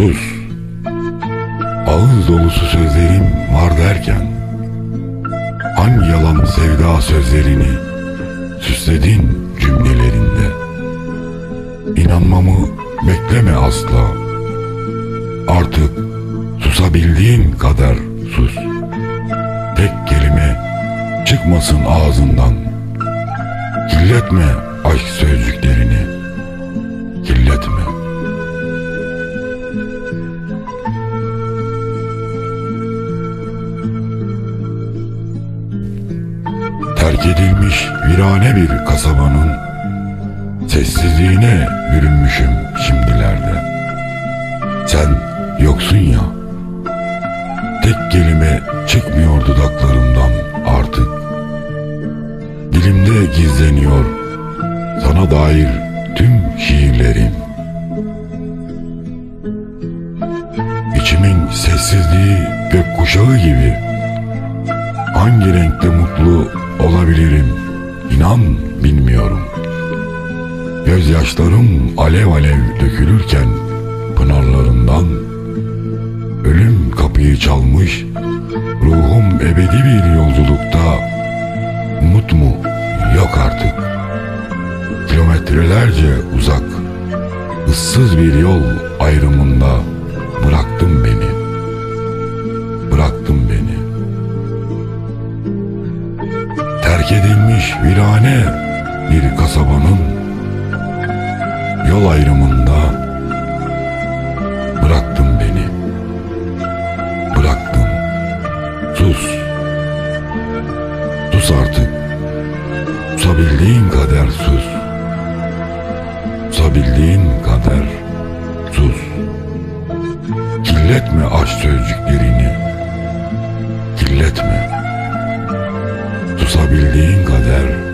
Sus. Ağız dolusu sözlerim var derken hangi yalan sevda sözlerini süsledin cümlelerinde. İnanmamı bekleme asla. Artık susabildiğin kadar sus. Çıkmasın ağzından. Kirletme aşk sözcüklerini. Kirletme. Terk edilmiş virane bir kasabanın sessizliğine bürünmüşüm şimdilerde. Sen yoksun ya. Tek kelime çıkmıyor dudaklarımdan artık. Dilimde gizleniyor sana dair tüm şiirlerim. İçimin sessizliği gökkuşağı gibi. Hangi renkte mutlu olabilirim? İnan bilmiyorum. Gözyaşlarım alev alev dökülürken pınarlarından ölüm kapıyı çalmış ruhum ebedi bir mu yok artık kilometrelerce uzak ıssız bir yol ayrımında bıraktın beni bıraktın beni terk edilmiş virane bir kasabanın yol ayrımında bıraktın beni. Bıraktın. Sus. Sus artık. Susabildiğin kadar sus. Susabildiğin kadar sus. Kirletme aşk sözcüklerini. Kirletme. Susabildiğin kadar